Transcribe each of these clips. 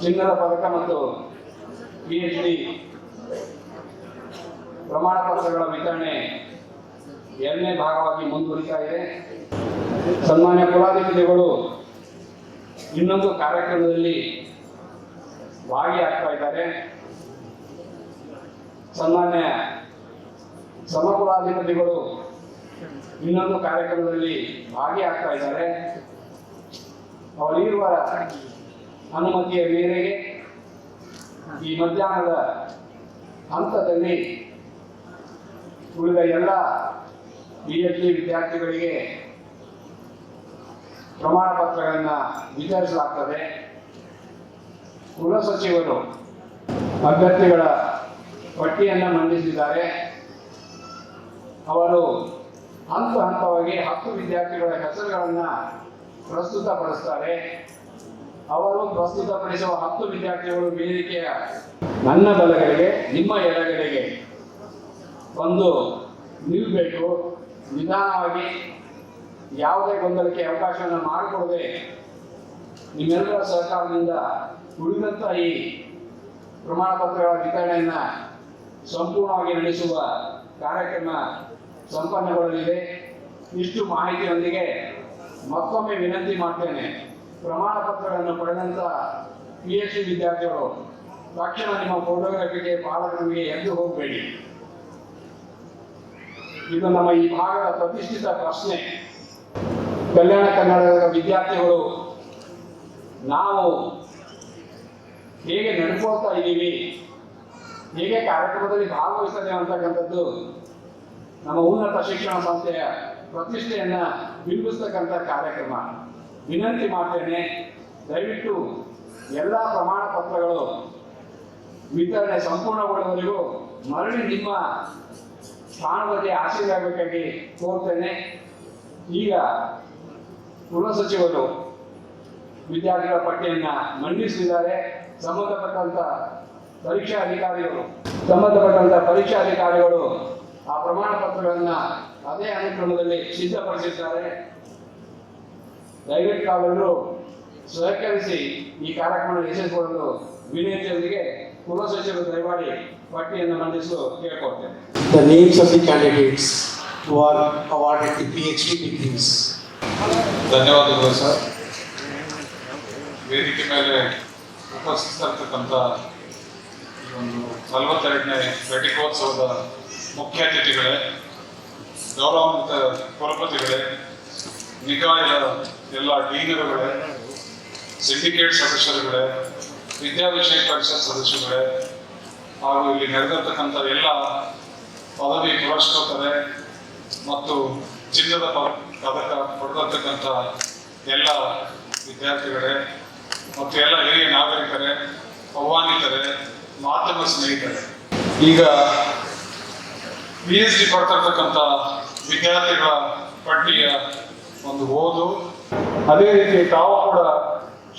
ಚಿನ್ನದ ಪದಕ ಮತ್ತು ಪಿ ಎಚ್ ಡಿ ಪ್ರಮಾಣ ಪತ್ರಗಳ ವಿತರಣೆ ಎರಡನೇ ಭಾಗವಾಗಿ ಮುಂದುವರಿತಾ ಇದೆ. ಸನ್ಮಾನ್ಯ ಕುಲಾಧಿಪತಿಗಳು ಇನ್ನೊಂದು ಕಾರ್ಯಕ್ರಮದಲ್ಲಿ ಭಾಗಿಯಾಗ್ತಾ ಇದ್ದಾರೆ. ಸನ್ಮಾನ್ಯ ಸಮಕುಲಾಧಿಪತಿಗಳು ಇನ್ನೊಂದು ಕಾರ್ಯಕ್ರಮದಲ್ಲಿ ಭಾಗಿಯಾಗ್ತಾ ಇದ್ದಾರೆ. ಅವರಿರುವ ಅನುಮತಿಯ ಮೇರೆಗೆ ಈ ಮಧ್ಯಾಹ್ನದ ಹಂತದಲ್ಲಿ ಉಳಿದ ಎಲ್ಲ ಡಿ ವಿದ್ಯಾರ್ಥಿಗಳಿಗೆ ಪ್ರಮಾಣ ಪತ್ರಗಳನ್ನು ವಿತರಿಸಲಾಗ್ತದೆ. ಕುಲಸಚಿವರು ಅಭ್ಯರ್ಥಿಗಳ ಪಟ್ಟಿಯನ್ನು ಮಂಡಿಸಿದ್ದಾರೆ. ಅವರು ಹಂತ ಹಂತವಾಗಿ ಹತ್ತು ವಿದ್ಯಾರ್ಥಿಗಳ ಹೆಸರುಗಳನ್ನು ಪ್ರಸ್ತುತಪಡಿಸ್ತಾರೆ. ಅವರು ಪ್ರಸ್ತುತಪಡಿಸುವ ಹತ್ತು ವಿದ್ಯಾರ್ಥಿಗಳು ವೇದಿಕೆಯ ನನ್ನ ಬಲಗಳಿಗೆ ನಿಮ್ಮ ಎಡಗಡೆಗೆ ಒಂದು ನಿಲ್ಲಬೇಕು ನಿಧಾನವಾಗಿ ಯಾವುದೇ ಗೊಂದಲಕ್ಕೆ ಅವಕಾಶವನ್ನು ಮಾಡಿಕೊಡದೆ ನಿಮ್ಮೆಲ್ಲರ ಸಹಕಾರದಿಂದ ಉಳಿದಂತ ಈ ಪ್ರಮಾಣ ಪತ್ರಗಳ ವಿತರಣೆಯನ್ನ ಸಂಪೂರ್ಣವಾಗಿ ನಡೆಸುವ ಕಾರ್ಯಕ್ರಮ ಸಂಪನ್ನಗೊಳ್ಳಲಿದೆ. ಇಷ್ಟು ಮಾಹಿತಿಯೊಂದಿಗೆ ಮತ್ತೊಮ್ಮೆ ವಿನಂತಿ ಮಾಡ್ತೇನೆ. ಪ್ರಮಾಣ ಪತ್ರಗಳನ್ನು ಪಡೆದಂಥ ಪಿ ಎಚ್ ಡಿ ವಿದ್ಯಾರ್ಥಿಗಳು, ತಕ್ಷಣ ನಿಮ್ಮ ಫೋಟೋಗ್ರಫಿಗೆ ಪಾಲಕರಿಗೆ ಎದ್ದು ಹೋಗಬೇಡಿ. ಇದು ನಮ್ಮ ಈ ಭಾಗದ ಪ್ರತಿಷ್ಠಿತ ಪ್ರಶ್ನೆ. ಕಲ್ಯಾಣ ಕನ್ನಡದ ವಿದ್ಯಾರ್ಥಿಗಳು, ನಾವು ಹೇಗೆ ನಡ್ಕೋತಾ ಇದ್ದೀವಿ? ಹೇಗೆ ಕಾರ್ಯಕ್ರಮದಲ್ಲಿ ಭಾಗವಹಿಸ್ತದೆ ಅಂತಕ್ಕಂಥದ್ದು ನಮ್ಮ ಉನ್ನತ ಶಿಕ್ಷಣ ಸಂಸ್ಥೆಯ ಪ್ರತಿಷ್ಠೆಯನ್ನ ಬಿಂಬಿಸ್ತಕ್ಕಂಥ ಕಾರ್ಯಕ್ರಮ. ವಿನಂತಿ ಮಾಡ್ತೇನೆ, ದಯವಿಟ್ಟು ಎಲ್ಲ ಪ್ರಮಾಣ ಪತ್ರಗಳು ವಿತರಣೆ ಸಂಪೂರ್ಣಗೊಳ್ಳುವವರೆಗೂ ಮರಳಿ ನಿಮ್ಮ ಸ್ಥಾನದಲ್ಲಿ ಆಶೀರ್ವಾದಕ್ಕಾಗಿ ಕೋರ್ತೇನೆ. ಈಗ ಗೃಹ ಸಚಿವರು ವಿದ್ಯಾರ್ಥಿಗಳ ಪಟ್ಟಿಯನ್ನು ಮಂಡಿಸಿದ್ದಾರೆ. ಸಂಬಂಧಪಟ್ಟಂತ ಪರೀಕ್ಷಾ ಅಧಿಕಾರಿಗಳು, ಸಂಬಂಧಪಟ್ಟಂತ ಪರೀಕ್ಷಾ ಅಧಿಕಾರಿಗಳು ಆ ಪ್ರಮಾಣ ಪತ್ರಗಳನ್ನ ಅದೇ ಅನುಕ್ರಮದಲ್ಲಿ ಸಿದ್ಧಪಡಿಸಿದ್ದಾರೆ. ದಯವಿಟ್ಟು ತಾವೆಲ್ಲರೂ ಸಹಕರಿಸಿ ಈ ಕಾರ್ಯಕ್ರಮ ಯಶಸ್ವಿಗೊಳ್ಳಲು ವಿನಂತಿಯೊಂದಿಗೆ ಕುಲಸಚಿವರು ದಯಮಾಡಿ ಪಟ್ಟಿಯನ್ನು ಮಂಡಿಸಲು ಕೇಳ್ಕೊಳ್ತೇನೆ the names of the candidates who are awarded the PhD degrees. ಧನ್ಯವಾದಗಳು ಸರ್ ವೇದಿಕೆ ಮೇಲೆ ಉಪಸ್ಥಿತರ್ತಕ್ಕಂಥ ಈ ಒಂದು ನಲವತ್ತೆರಡನೇ ಘಟಿಕೋತ್ಸವದ ಮುಖ್ಯ ಅತಿಥಿಗಳೇ ಗೌರವಾನ್ವಿತ ಕುಲಪತಿಗಳೇ ನಿಕಾಯದ ಎಲ್ಲ ಡೀನರುಗಳೇ, ಸಿಂಡಿಕೇಟ್ ಸದಸ್ಯರುಗಳೇ, ವಿದ್ಯಾಭಿಷೇಕ ಪರಿಷತ್ ಸದಸ್ಯರುಗಳೇ, ಹಾಗೂ ಇಲ್ಲಿ ನಡೆದಿರ್ತಕ್ಕಂಥ ಎಲ್ಲ ಪದವಿ ಪುರಸ್ಕೃತರೆ ಮತ್ತು ಚಿನ್ನದ ಪದಕ ಪಡೆದಿರ್ತಕ್ಕಂಥ ಎಲ್ಲ ವಿದ್ಯಾರ್ಥಿಗಳೇ ಮತ್ತು ಎಲ್ಲ ಹಿರಿಯ ನಾಗರಿಕರೇ, ಆಹ್ವಾನಿತರೇ, ಮಾಧ್ಯಮ ಸ್ನೇಹಿತರೆ. ಈಗ ಪಿ ಎಚ್ ಡಿ ಪಡ್ತಿರ್ತಕ್ಕಂಥ ವಿದ್ಯಾರ್ಥಿಗಳ ಪಟ್ಟಿಯ ಒಂದು ಓದು. ಅದೇ ರೀತಿ ತಾವು ಕೂಡ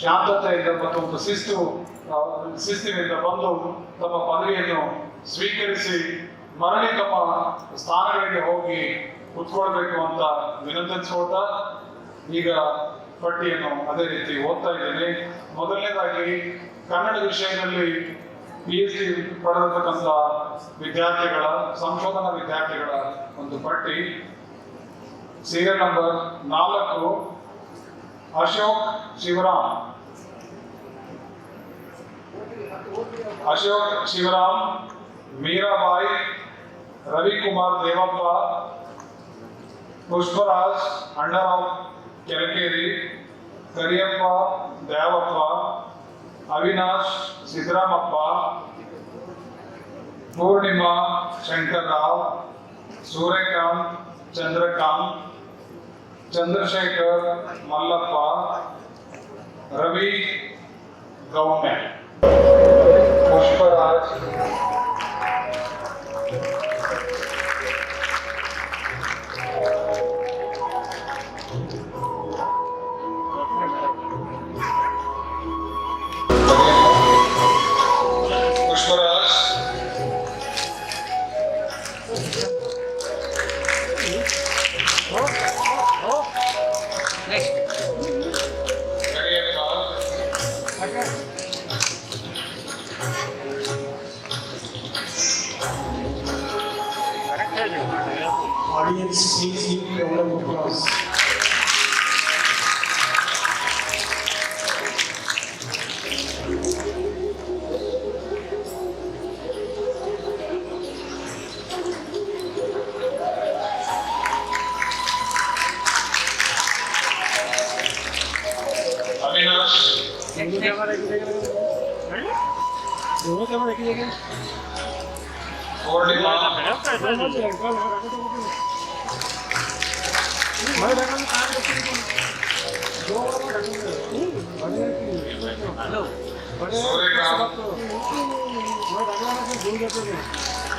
ಶಾಂತತೆಯಿಂದ ಮತ್ತು ಒಂದು ಶಿಸ್ತು ಶಿಸ್ತಿನಿಂದ ಬಂದು ತಮ್ಮ ಪದವಿಯನ್ನು ಸ್ವೀಕರಿಸಿ ಮರಳಿ ತಮ್ಮ ಸ್ಥಾನಗಳಿಗೆ ಹೋಗಿ ಕುತ್ಕೊಳ್ಬೇಕು ಅಂತ ವಿನಂತಿಸ್ಕೊಳ್ತಾ ಈಗ ಪಟ್ಟಿಯನ್ನು ಅದೇ ರೀತಿ ಓದ್ತಾ ಇದ್ದೇನೆ. ಮೊದಲನೇದಾಗಿ ಕನ್ನಡ ವಿಷಯದಲ್ಲಿ ಪಿ ಎಚ್ ಡಿ ಪಡೆದಿರ್ತಕ್ಕಂಥ ವಿದ್ಯಾರ್ಥಿಗಳ, ಸಂಶೋಧನಾ ವಿದ್ಯಾರ್ಥಿಗಳ ಒಂದು ಪಟ್ಟಿ. ಸೀರಿಯಲ್ ನಂಬರ್ ನಾಲ್ಕು. ಅಶೋಕ್ ಶಿವರಾಮ್ ಅಶೋಕ್ ಶಿವರಾಮ್ ಮೀರಾಬಾಯಿ ರವಿಕುಮಾರ್ ದೇವಪ್ಪ ಪುಷ್ಪರಾಜ್ ಅಣ್ಣರಾವ್ ಕೆಳಕೇರಿ ಕರಿಯಪ್ಪ ದೇವಪ್ಪ ಅವಿನಾಶ್ ಸಿದ್ದರಾಮಪ್ಪ ಪೂರ್ಣಿಮಾ ಶಂಕರ್ರಾವ್ ಸೂರ್ಯಕಾಂತ್ ಚಂದ್ರಕಾಂತ್ चंद्रशेखर मलप रवि गौम पुष्पराज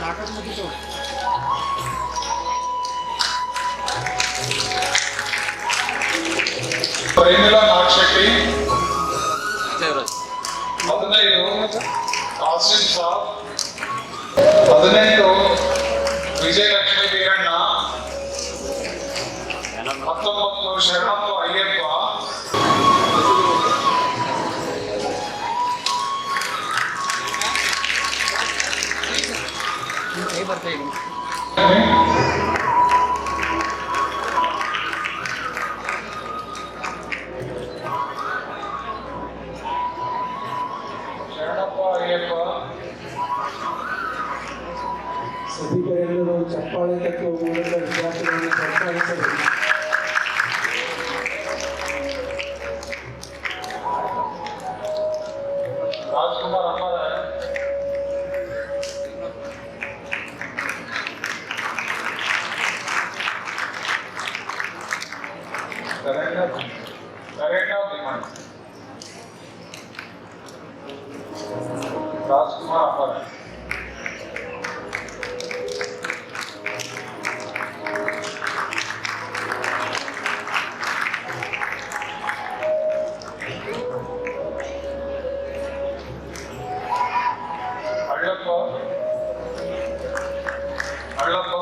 টাকার মধ্যে তো ప్రేమిల నాక్షకి ಸಭಿಕರೆಲ್ಲರೂ ಚಪ್ಪಾಳೆ ತಟ್ಟುವ ಮೂಲಕ ವಿದ್ಯಾರ್ಥಿಗಳನ್ನು ಪ್ರೋತ್ಸಾಹಿಸಬೇಕು. 발락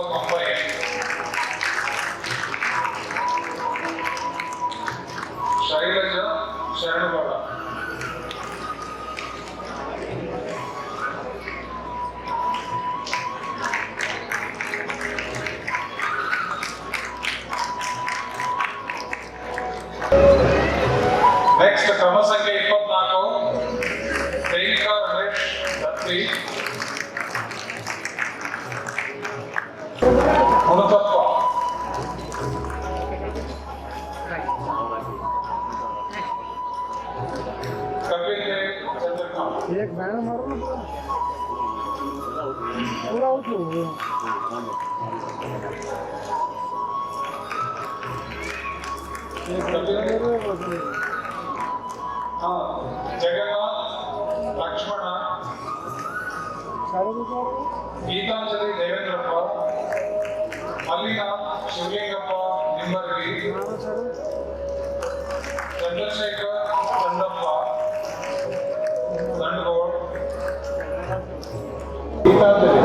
జగన్న లక్ష్మణ గీతాంజలి దేవేంద్రప్ప మల్లిక శివలింగప్ప నిమ్మర్గి చంద్రశేఖర్ చందప్ప దండగోడ్ గీతాంజలి.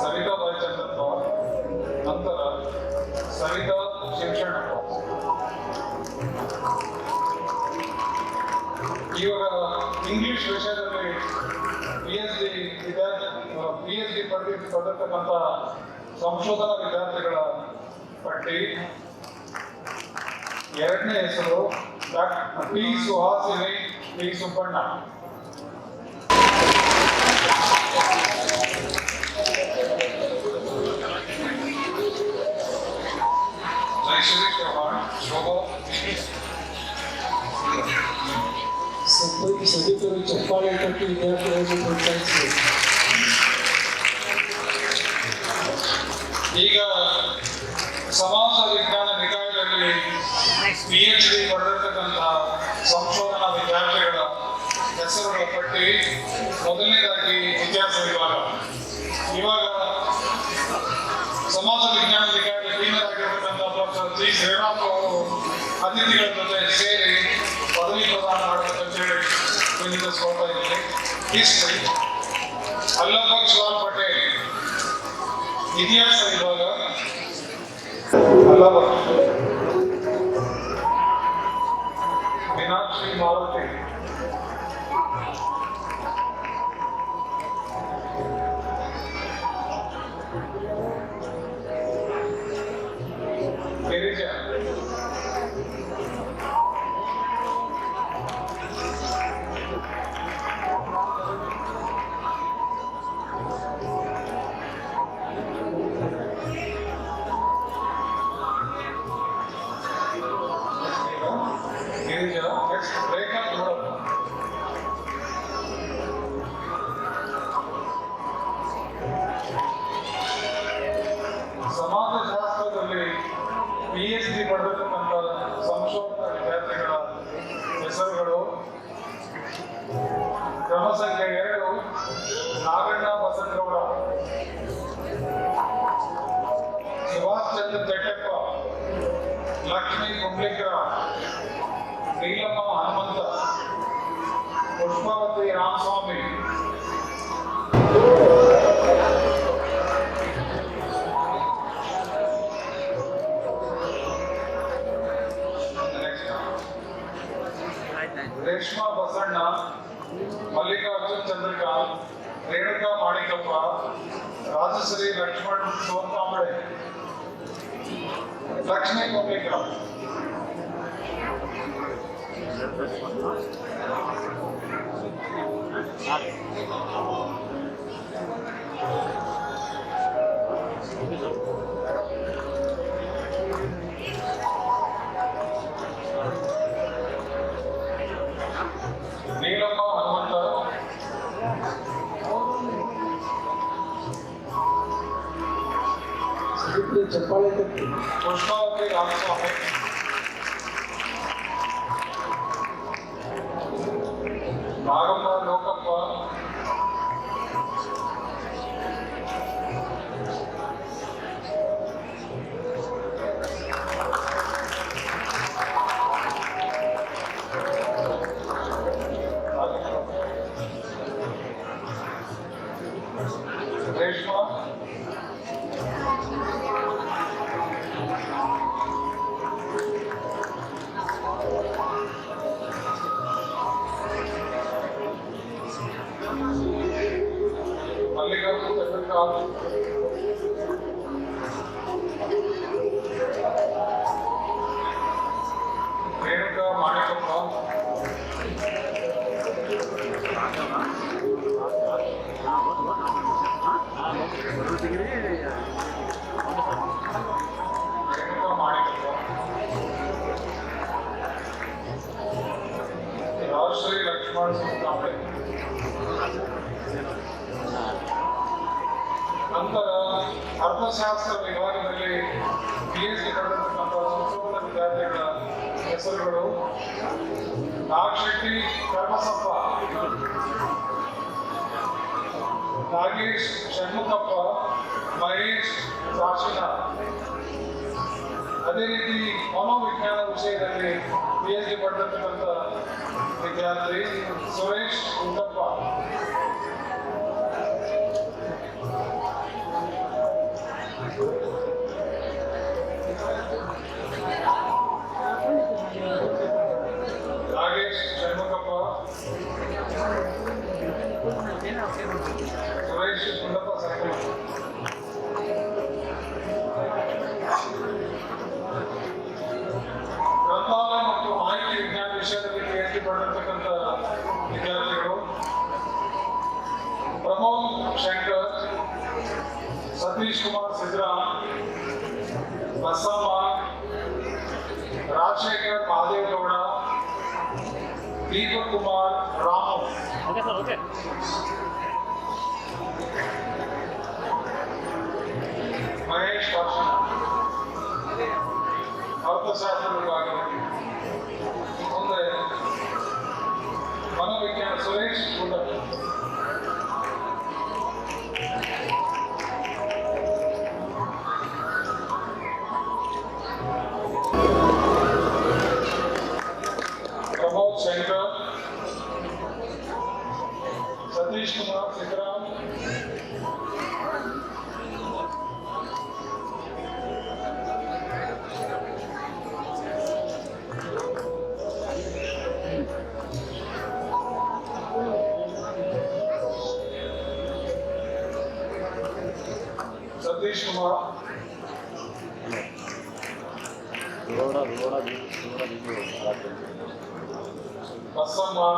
ಸವಿತಾ ಬಾಯಿ ಚಂದ್ರಪ್ಪ ನಂತರ ಸರಿತಾ ಶಿಕ್ಷಣಪ್ಪ. ಇವಾಗ ಇಂಗ್ಲಿಷ್ ವಿಷಯದಲ್ಲಿ ಪಿ ಎಚ್ ಡಿ ವಿದ್ಯಾರ್ಥಿ ಪಿ ಎಚ್ ಪಡೆದಿರ್ತಕ್ಕಂಥ ಸಂಶೋಧನಾ ವಿದ್ಯಾರ್ಥಿಗಳ ಪಟ್ಟಿ ಎರಡನೇ ಹೆಸರು doctor P Suhasini P Subbanna Jayashree Chauhan Shobha ಸಂಪರ್ಕ ಸಭಿಕರು ಚಪ್ಪಾಳೆ ತಟ್ಟಿ ವಿದ್ಯಾರ್ಥಿಗಳನ್ನು ಪ್ರೋತ್ಸಾಹಿಸಬೇಕು ಈಗ ಸಮಾಜ ವಿಜ್ಞಾನ ನಿಕಾಯದಲ್ಲಿ ಪಿ ಎಚ್ ಡಿ ಪಡೆದಿರ್ತಕ್ಕಂಥ ಸಂಶೋಧನಾ ವಿದ್ಯಾರ್ಥಿಗಳ ಹೆಸರುಗಳ ಪಟ್ಟಿ ಮೊದಲನೇದಾಗಿ ಇತಿಹಾಸ ವಿಭಾಗ. ಇವಾಗ ಸಮಾಜ ವಿಜ್ಞಾನ ನಿಕಾಯದ ಡೀನರ್ ಆಗಿರ್ತಕ್ಕಂಥ ಡಾಕ್ಟರ್ ಜಿ. ಶ್ರೀರಾಮ್ ಅವರು ಅತಿಥಿಗಳ ಜೊತೆ ಸೇರಿ ಪದವಿ ಪ್ರದಾನ ಮಾಡಬೇಕಂತ ಹೇಳಿ ಸ್ವಲ್ಪ ಇದ್ದೀನಿ ಹಿಸ್ಟ್ರಿ ಅಲ್ಲಭಗ್ ಲಾಲ್ ಪಟೇಲ್. ಇತಿಹಾಸ ವಿಭಾಗ ಅಲ್ಲಭ ಮೀನಾಕ್ಷಿ ಮಾರುತಿ ರಾಜಶ್ರೀ ಲಕ್ಷ್ಮಣ್ ಸೋನ್ಕಾಂಬಳೆ ಲಕ್ಷ್ಮೀ ಕುಂಬ್ಳಿಕರ ನೀಲಮ್ಮ 我稍微槟榔刷 Thank you. ನಾಗೇಶ್ ಷಣ್ಮುಖಪ್ಪ ಮಹೇಶ್ ಕಾಶಿನಾಥ್ ಅದೇ ರೀತಿ ಮನೋವಿಜ್ಞಾನ ವಿಷಯದಲ್ಲಿ ಪಿ ಎಚ್ ಡಿ ಪಡೆದಿರ್ತಕ್ಕಂಥ ವಿದ್ಯಾರ್ಥಿ ಸುರೇಶ್ ಉಂಡಪ್ಪ सतीश कुमार सिद्रा बसम राजशेखर महादेवगौड़ दीपक कुमार राम। महेश पर्शन अर्थशास्त्र विभाग में வசம்மா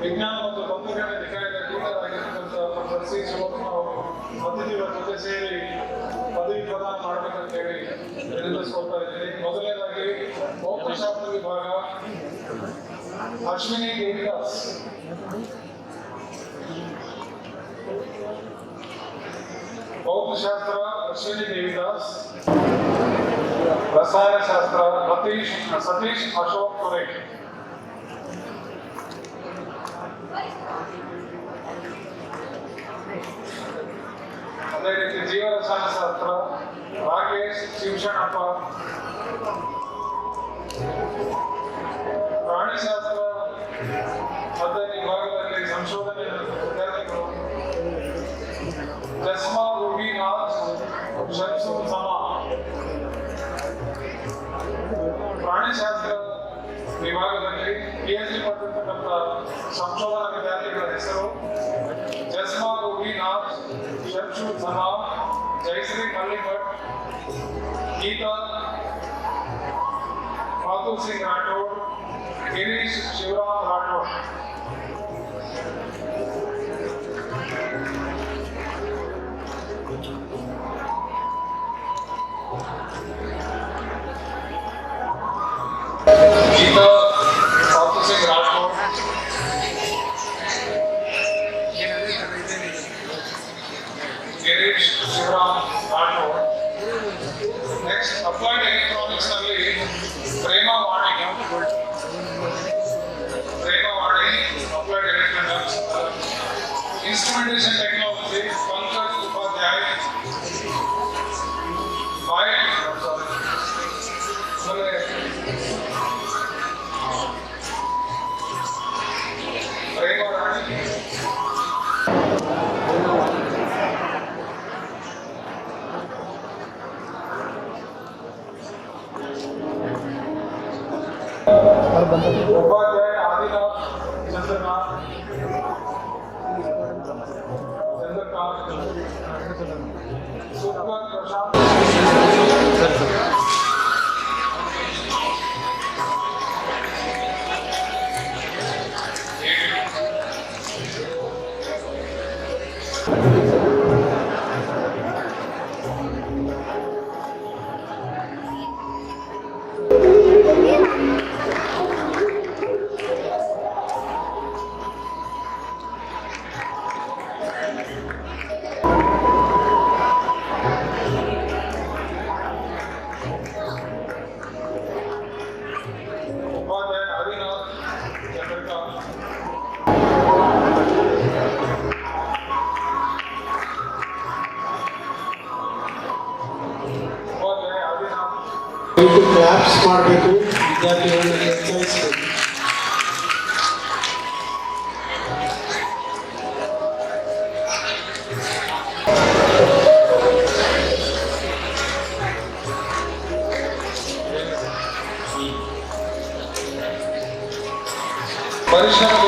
ವಿಜ್ಞಾನ ಮತ್ತು ತಂತ್ರಜ್ಞಾನ ನಿಕಾಯದ ಗೀತರಾಗಿರ್ತಕ್ಕಂಥ ಪ್ರೊಫೆಸರ್ ಸಿ ಶಿವಕುಮಾರ್ ಅವರು ಅತಿಥಿಯವರ ಜೊತೆ ಸೇರಿ ಪದವಿ ಪ್ರದಾನ ಮಾಡಬೇಕಂತ ಹೇಳಿ ನಿರ್ಧರಿಸ್ಕೊಳ್ತಾ ಇದ್ದೀನಿ ಮೊದಲನೇದಾಗಿ ಭೌತಶಾಸ್ತ್ರ ವಿಭಾಗ ಅಶ್ವಿನಿ ದೇವಿದಾಸ್ ಭೌತಶಾಸ್ತ್ರ ಅಶ್ವಿನಿ ದೇವಿದಾಸ್ ರಸಾಯನಶಾಸ್ತ್ರ ಸತೀಶ್ ಸತೀಶ್ ಅಶೋಕ್ ಪುರೇಖಿ ಅದೇ ರೀತಿ ಜೀವ ರಸಾಯನಶಾಸ್ತ್ರ Rakesh Shivashanappa housing concordo com a ದಯವಿಟ್ಟು ಕ್ಲಾಪ್ಸ್ ಮಾಡಬೇಕು ವಿದ್ಯಾರ್ಥಿಗಳನ್ನು ಎಚ್ಚರಿಸಬೇಕು ಪರಿಶ್ರಮ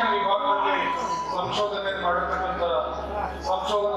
ಶಿಕ್ಷಣ ವಿಭಾಗದಲ್ಲಿ ಸಂಶೋಧನೆ ಮಾಡತಕ್ಕಂಥ ಸಂಶೋಧನೆ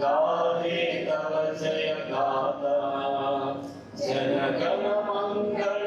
गाहे तव जय गाता जनगण मङ्गल